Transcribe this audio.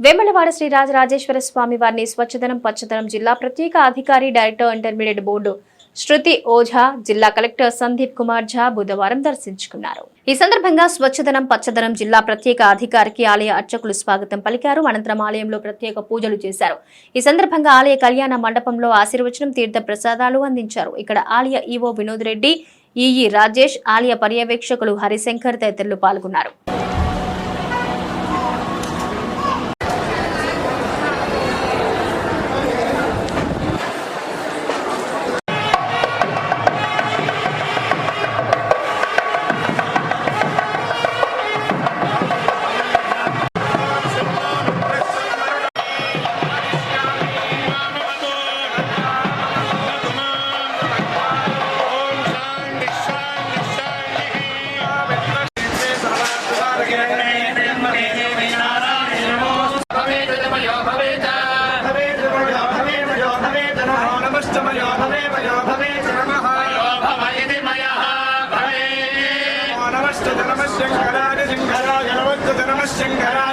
వేములవాడ శ్రీ రాజరాజేశ్వర స్వామి వారిని స్వచ్ఛదనం పచ్చదనం జిల్లా ప్రత్యేక అధికారి director intermediate board Shruti Ojha జిల్లా కలెక్టర్ సందీప్ కుమార్ ఝా బుధవారం దర్శించుకున్నారు. ఈ సందర్భంగా స్వచ్ఛదనం పచ్చదనం జిల్లా ప్రత్యేక అధికారికి ఆలయ అర్చకులు స్వాగతం పలికారు. అనంతరం ఆలయంలో ప్రత్యేక పూజలు చేశారు. ఈ సందర్భంగా ఆలయ కళ్యాణ మండపంలో ఆశీర్వచనం తీర్థ ప్రసాదాలు అందించారు. ఇక్కడ ఆలయ ఈవో వినోద్ రెడ్డి ఈఈ రాజేష్ ఆలయ పర్యవేక్షకులు హరిశంకర్ తదితరులు పాల్గొన్నారు. నమస్తే నమ శంకరాయ శంకరాయ నమస్తే నమ శంకరాయ